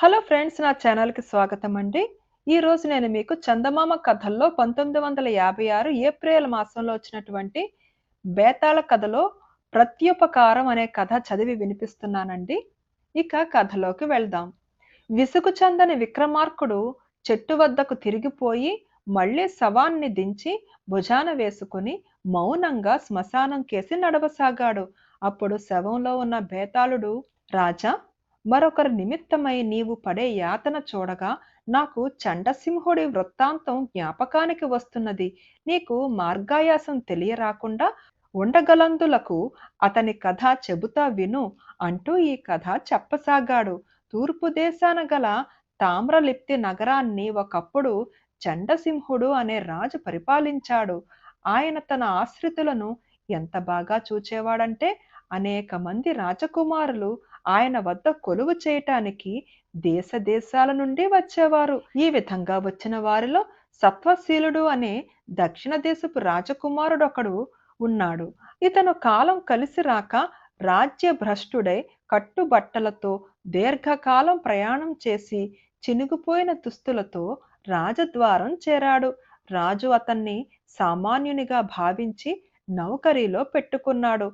Hello friends నా ఛానల్కి స్వాగతం అండి. ఈరోజు నేను మీకు చందమామ కథల్లో పంతొమ్మిది వందల యాభై ఆరు ఏప్రిల్ మాసంలో వచ్చినటువంటి బేతాళ కథలో ప్రత్యుపకారం అనే కథ చదివి వినిపిస్తున్నానండి. ఇక కథలోకి వెళ్దాం. విసుగు చందని విక్రమార్కుడు చెట్టు వద్దకు తిరిగిపోయి మళ్ళీ శవాన్ని దించి భుజాన వేసుకుని మౌనంగా శ్మశానం కేసి నడవసాగాడు. అప్పుడు శవంలో ఉన్న బేతాళుడు రాజా మరొకరి నిమిత్తమై నీవు పడే యాతన చూడగా నాకు చండసింహుడి వృత్తాంతం జ్ఞాపకానికి వస్తున్నది. నీకు మార్గాయాసం తెలియరాకుండా ఉండగలందులకు అతని కథ చెబుతా విను అంటూ ఈ కథ చెప్పసాగాడు. తూర్పు దేశాన గల తామ్రలిప్తి నగరాన్ని ఒకప్పుడు చండసింహుడు అనే రాజు పరిపాలించాడు. ఆయన తన ఆశ్రితులను ఎంత బాగా చూచేవాడంటే అనేక మంది రాజకుమారులు ఆయన వద్ద కొలువు చేయటానికి దేశ దేశాల నుండి వచ్చేవారు. ఈ విధంగా వచ్చిన వారిలో సత్వశీలుడు అనే దక్షిణ దేశపు రాజకుమారుడొకడు ఉన్నాడు. ఇతను కాలం కలిసి రాక రాజ్య భ్రష్టుడై కట్టుబట్టలతో దీర్ఘకాలం ప్రయాణం చేసి చినుగుపోయిన దుస్తులతో రాజద్వారం చేరాడు. రాజు అతన్ని సామాన్యునిగా భావించి నౌకరీలో పెట్టుకున్నాడు.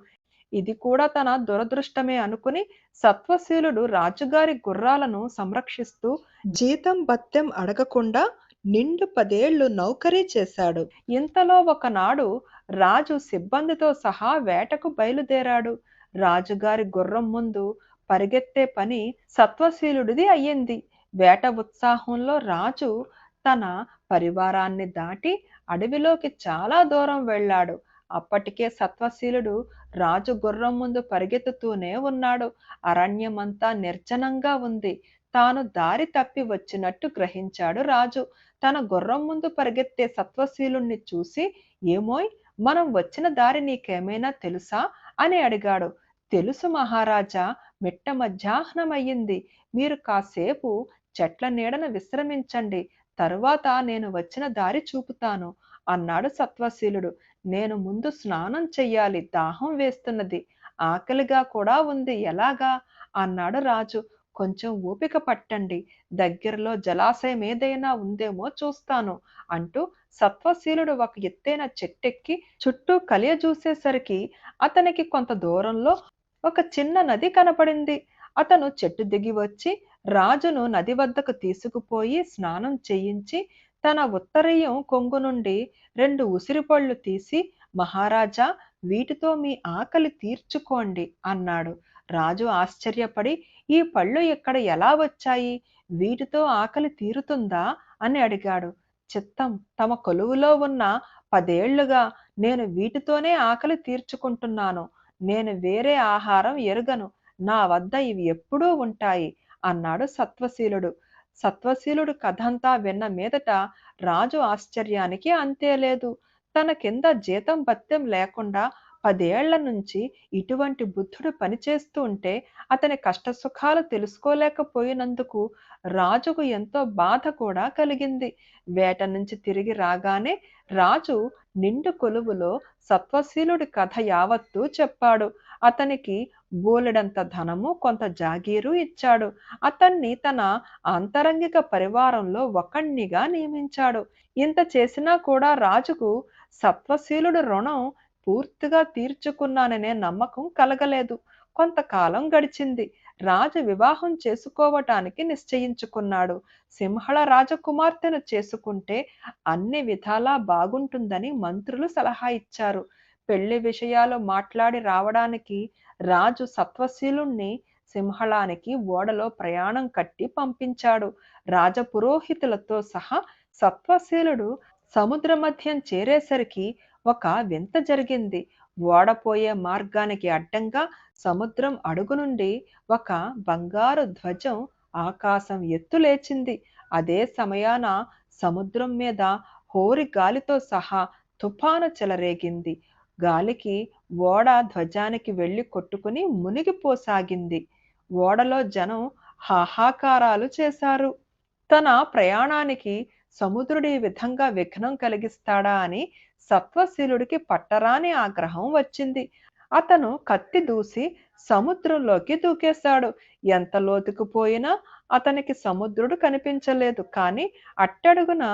ఇది కూడా తన దురదృష్టమే అనుకుని సత్వశీలుడు రాజుగారి గుర్రాలను సంరక్షిస్తూ జీతం భత్యం అడగకుండా నిండు పదేళ్ళు నౌకరీ చేశాడు. ఇంతలో ఒకనాడు రాజు సిబ్బందితో సహా వేటకు బయలుదేరాడు. రాజుగారి గుర్రం ముందు పరిగెత్తే పని సత్వశీలుడిది అయ్యింది. వేట ఉత్సాహంలో రాజు తన పరివారాన్ని దాటి అడవిలోకి చాలా దూరం వెళ్ళాడు. అప్పటికే సత్వశీలుడు రాజు గుర్రం ముందు పరిగెత్తుతూనే ఉన్నాడు. అరణ్యమంతా నిర్జనంగా ఉంది. తాను దారి తప్పి వచ్చినట్టు గ్రహించాడు రాజు. తన గుర్రం ముందు పరిగెత్తే సత్వశీలుణ్ణి చూసి ఏమోయ్ మనం వచ్చిన దారి నీకేమైనా తెలుసా? అని అడిగాడు. తెలుసు మహారాజా మిట్ట మధ్యాహ్నమయ్యింది. మీరు కాసేపు చెట్ల నీడన విశ్రమించండి. తరువాత నేను వచ్చిన దారి చూపుతాను. అన్నాడు సత్వశీలుడు. నేను ముందు స్నానం చెయ్యాలి దాహం వేస్తున్నది. ఆకలిగా కూడా ఉంది ఎలాగా? అన్నాడు రాజు. కొంచెం ఓపిక పట్టండి. దగ్గరలో జలాశయం ఏదైనా ఉందేమో చూస్తాను అంటూ సత్వశీలుడు ఒక ఎత్తైన చెట్టెక్కి చుట్టూ కలియ చూసేసరికి అతనికి కొంత దూరంలో ఒక చిన్న నది కనపడింది. అతను చెట్టు దిగి వచ్చి రాజును నది వద్దకు తీసుకుపోయి స్నానం చేయించి తన ఉత్తరీయం కొంగు నుండి రెండు ఉసిరిపళ్ళు తీసి మహారాజా వీటితో మీ ఆకలి తీర్చుకోండి అన్నాడు. రాజు ఆశ్చర్యపడి ఈ పళ్ళు ఇక్కడ ఎలా వచ్చాయి? వీటితో ఆకలి తీరుతుందా? అని అడిగాడు. చిత్తం తమ కొలువులో ఉన్న పదేళ్ళుగా నేను వీటితోనే ఆకలి తీర్చుకుంటున్నాను. నేను వేరే ఆహారం ఎరుగను. నా వద్ద ఇవి ఎప్పుడూ ఉంటాయి అన్నాడు సత్వశీలుడు. సత్వశీలుడు కథంతా విన్న మీదట రాజు ఆశ్చర్యానికి అంతే లేదు. తన కింద జీతం భత్యం లేకుండా పదేళ్ళ నుంచి ఇటువంటి బుద్ధుడు పనిచేస్తూ ఉంటే అతని కష్టసుఖాలు తెలుసుకోలేకపోయినందుకు రాజుకు ఎంతో బాధ కూడా కలిగింది. వేట నుంచి తిరిగి రాగానే రాజు నిండు కొలువులో సత్వశీలుడి కథ యావత్తూ చెప్పాడు. అతనికి బోలెడంత ధనము కొంత జాగీరు ఇచ్చాడు. అతన్ని తన అంతరంగిక పరివారంలో ఒకణ్ణిగా నియమించాడు. ఇంత చేసినా కూడా రాజుకు సత్వశీలుడు రుణం పూర్తిగా తీర్చుకున్నాననే నమ్మకం కలగలేదు. కొంతకాలం గడిచింది. రాజు వివాహం చేసుకోవటానికి నిశ్చయించుకున్నాడు. సింహళ రాజకుమార్తెను చేసుకుంటే అన్ని విధాలా బాగుంటుందని మంత్రులు సలహా ఇచ్చారు. పెళ్ళి విషయాలు మాట్లాడి రావడానికి రాజు సత్వశీలుణ్ణి సింహళానికి ఓడలో ప్రయాణం కట్టి పంపించాడు. రాజపురోహితులతో సహా సత్వశీలుడు సముద్ర మధ్యం చేరేసరికి ఒక వింత జరిగింది. ఓడపోయే మార్గానికి అడ్డంగా సముద్రం అడుగు నుండి ఒక బంగారు ధ్వజం ఆకాశం ఎత్తు లేచింది. అదే సమయాన సముద్రం మీద హోరి గాలితో సహా తుఫాను చెలరేగింది. గాలికి ఓడ ధ్వజానికి వెళ్ళి కొట్టుకుని మునిగిపోసాగింది. ఓడలో జనం హాహాకారాలు చేశారు. తన ప్రయాణానికి సముద్రుడి ఈ విధంగా విఘ్నం కలిగిస్తాడా అని సత్వశీలుడికి పట్టరాని ఆగ్రహం వచ్చింది. అతను కత్తి దూసి సముద్రంలోకి దూకేశాడు. ఎంత లోతుకు పోయినా అతనికి సముద్రుడు కనిపించలేదు. కానీ అట్టడుగున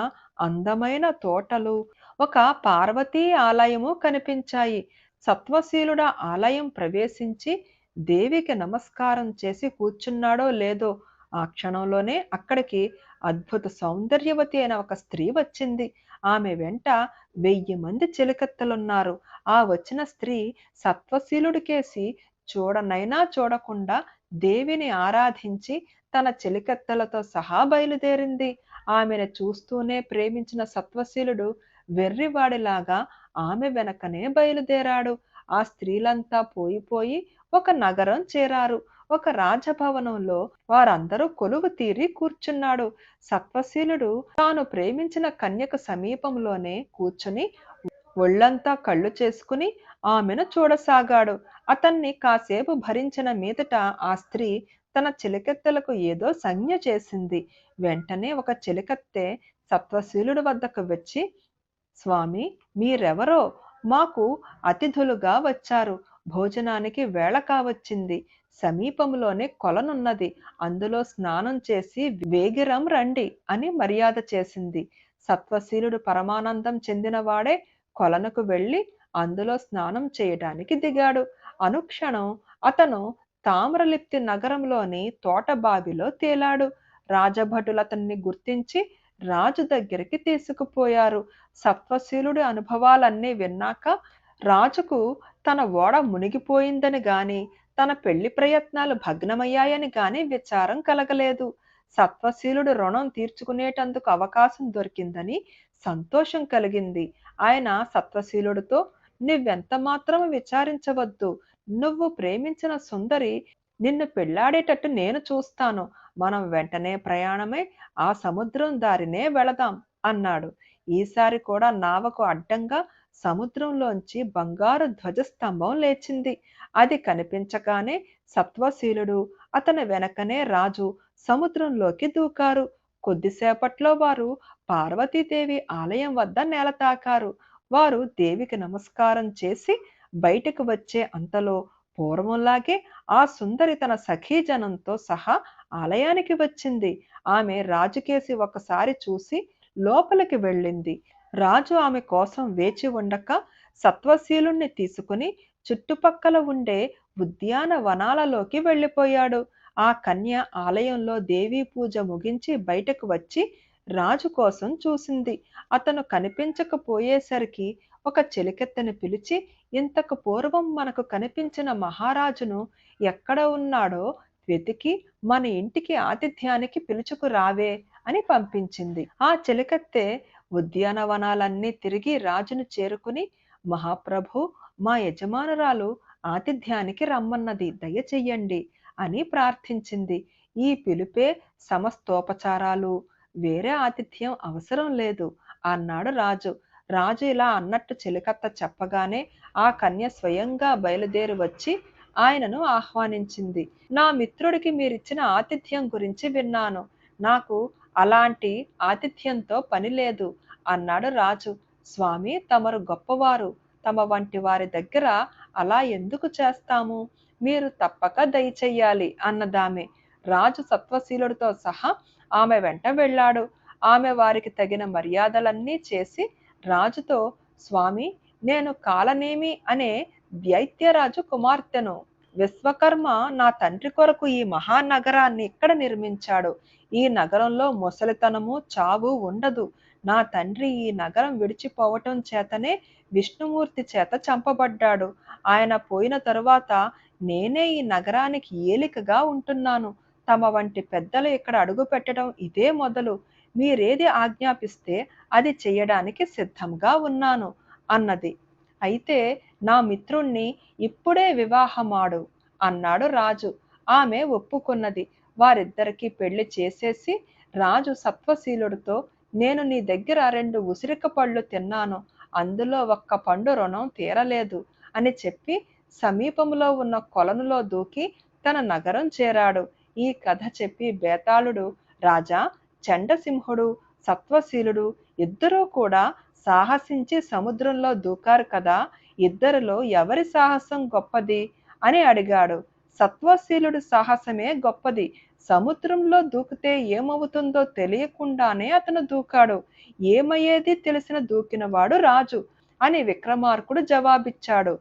అందమైన తోటలు ఒక పార్వతీ ఆలయము కనిపించాయి. సత్వశీలుడ ఆలయం ప్రవేశించి దేవికి నమస్కారం చేసి కూర్చున్నాడో లేదో ఆ క్షణంలోనే అక్కడికి అద్భుత సౌందర్యవతి అయిన ఒక స్త్రీ వచ్చింది. ఆమె వెంట వెయ్యి మంది చిలకత్తలున్నారు. ఆ వచ్చిన స్త్రీ సత్వశీలుడికేసి చూడనైనా చూడకుండా దేవిని ఆరాధించి తన చెలికత్తెలతో సహా బయలుదేరింది. ఆమెను చూస్తూనే ప్రేమించిన సత్వశీలుడు వెర్రివాడిలాగా ఆమె వెనకనే బయలుదేరాడు. ఆ స్త్రీలంతా పోయిపోయి ఒక నగరం చేరారు. ఒక రాజభవనంలో వారందరూ కొలువు తీరి కూర్చున్నాడు. సత్వశీలుడు తాను ప్రేమించిన కన్యకు సమీపంలోనే కూర్చుని ఒళ్ళంతా కళ్ళు చేసుకుని ఆమెను చూడసాగాడు. అతన్ని కాసేపు భరించిన మీదట ఆ స్త్రీ తన చిలికెత్తెలకు ఏదో సంజ్ఞ చేసింది. వెంటనే ఒక చిలికత్తె సత్వశీలుడి వద్దకు వచ్చి స్వామి మీరెవరో? మాకు అతిథులుగా వచ్చారు. భోజనానికి వేళ కావచ్చింది. సమీపంలోనే కొలనున్నది. అందులో స్నానం చేసి వేగిరం రండి అని మర్యాద చేసింది. సత్వశీలుడు పరమానందం చెందినవాడే కొలనుకు వెళ్ళి అందులో స్నానం చేయడానికి దిగాడు. అనుక్షణం అతను తామ్రలిప్తి నగరంలోని తోటబావిలో తేలాడు. రాజభటులు అతన్ని గుర్తించి రాజు దగ్గరికి తీసుకుపోయారు. సత్వశీలుడి అనుభవాలన్నీ విన్నాక రాజుకు తన ఓడ మునిగిపోయిందని గాని తన పెళ్ళి ప్రయత్నాలు భగ్నమయ్యాయని గాని విచారం కలగలేదు. సత్వశీలుడు రుణం తీర్చుకునేటందుకు అవకాశం దొరికిందని సంతోషం కలిగింది. ఆయన సత్వశీలుడితో నువ్వెంత మాత్రం విచారించవద్దు. నువ్వు ప్రేమించిన సుందరి నిన్ను పెళ్ళాడేటట్టు నేను చూస్తాను. మనం వెంటనే ప్రయాణమై ఆ సముద్రం దారినే వెళదాం అన్నాడు. ఈసారి కూడా నావకు అడ్డంగా సముద్రంలోంచి బంగారు ధ్వజస్తంభం లేచింది. అది కనిపించగానే సత్వశీలుడు అతని వెనకనే రాజు సముద్రంలోకి దూకారు. కొద్దిసేపట్లో వారు పార్వతీదేవి ఆలయం వద్ద నేల తాకారు. వారు దేవికి నమస్కారం చేసి బయటకు వచ్చే అంతలో పూర్వంలాగే ఆ సుందరి తన సఖీజనంతో సహా ఆలయానికి వచ్చింది. ఆమె రాజుకేసి ఒకసారి చూసి లోపలికి వెళ్ళింది. రాజు ఆమె కోసం వేచి ఉండక సత్వశీలుణ్ణి తీసుకుని చుట్టుపక్కల ఉండే ఉద్యాన వనాలలోకి వెళ్ళిపోయాడు. ఆ కన్య ఆలయంలో దేవీ పూజ ముగించి బయటకు వచ్చి రాజు కోసం చూసింది. అతను కనిపించకపోయేసరికి ఒక చెలికెత్తని పిలిచి ఇంతకు పూర్వం మనకు కనిపించిన మహారాజును ఎక్కడ ఉన్నాడో వెతికి మన ఇంటికి ఆతిథ్యానికి పిలుచుకు రావే అని పంపించింది. ఆ చెలికత్తె ఉద్యానవనాలన్నీ తిరిగి రాజును చేరుకుని మహాప్రభు మా యజమానురాలు ఆతిథ్యానికి రమ్మన్నది దయచెయ్యండి అని ప్రార్థించింది. ఈ పిలుపే సమస్తోపచారాలు వేరే ఆతిథ్యం అవసరం లేదు అన్నాడు రాజు. రాజు ఇలా అన్నట్టు చిలకత్త చెప్పగానే ఆ కన్య స్వయంగా బయలుదేరి వచ్చి ఆయనను ఆహ్వానించింది. నా మిత్రుడికి మీరిచ్చిన ఆతిథ్యం గురించి విన్నాను. నాకు అలాంటి ఆతిథ్యంతో పని లేదు అన్నాడు రాజు. స్వామి తమరు గొప్పవారు. తమ వంటి వారి దగ్గర అలా ఎందుకు చేస్తాము? మీరు తప్పక దయచెయ్యాలి అన్నదామె. రాజు సత్వశీలుడితో సహా ఆమె వెంట వెళ్ళాడు. ఆమె వారికి తగిన మర్యాదలన్నీ చేసి రాజుతో స్వామి నేను కాలనేమి అనే దైత్యరాజు కుమార్తెను. విశ్వకర్మ నా తండ్రి కొరకు ఈ మహానగరాన్ని ఇక్కడ నిర్మించాడు? ఈ నగరంలో ముసలితనము చావు ఉండదు. నా తండ్రి ఈ నగరం విడిచిపోవటం చేతనే విష్ణుమూర్తి చేత చంపబడ్డాడు. ఆయన పోయిన తరువాత నేనే ఈ నగరానికి ఏలికగా ఉంటున్నాను. తమ వంటి పెద్దలు ఇక్కడ అడుగు పెట్టడం ఇదే మొదలు. మీరేది ఆజ్ఞాపిస్తే అది చేయడానికి సిద్ధంగా ఉన్నాను అన్నది. అయితే నా మిత్రుణ్ణి ఇప్పుడే వివాహమాడు అన్నాడు రాజు. ఆమె ఒప్పుకున్నది. వారిద్దరికీ పెళ్ళి చేసేసి రాజు సత్వశీలుడితో నేను నీ దగ్గర రెండు ఉసిరిక పళ్ళు తిన్నాను. అందులో ఒక్క పండు రుణం తీరలేదు అని చెప్పి సమీపంలో ఉన్న కొలనులో దూకి తన నగరం చేరాడు. ఈ కథ చెప్పి బేతాళుడు రాజా చండసింహుడు సత్వశీలుడు ఇద్దరూ కూడా సాహసించి సముద్రంలో దూకారు కదా. ఇద్దరిలో ఎవరి సాహసం గొప్పది? అని అడిగాడు. సత్వశీలుడి సాహసమే గొప్పది. సముద్రంలో దూకితే ఏమవుతుందో తెలియకుండానే అతను దూకాడు. ఏమయ్యేది తెలిసిన దూకినవాడు రాజు అని విక్రమార్కుడు జవాబిచ్చాడు.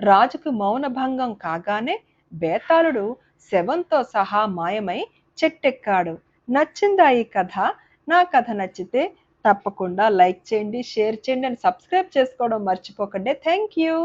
రాజుకు మౌనభంగం కాగానే బేతాళుడు శవంతో సహా మాయమై చెట్టెక్కాడు. నచ్చిందా ఈ కథ? నా కథ నచ్చితే తప్పకుండా లైక్ చేయండి షేర్ చేయండి అండ్ సబ్స్క్రైబ్ చేసుకోవడం మర్చిపోకండి. Thank you.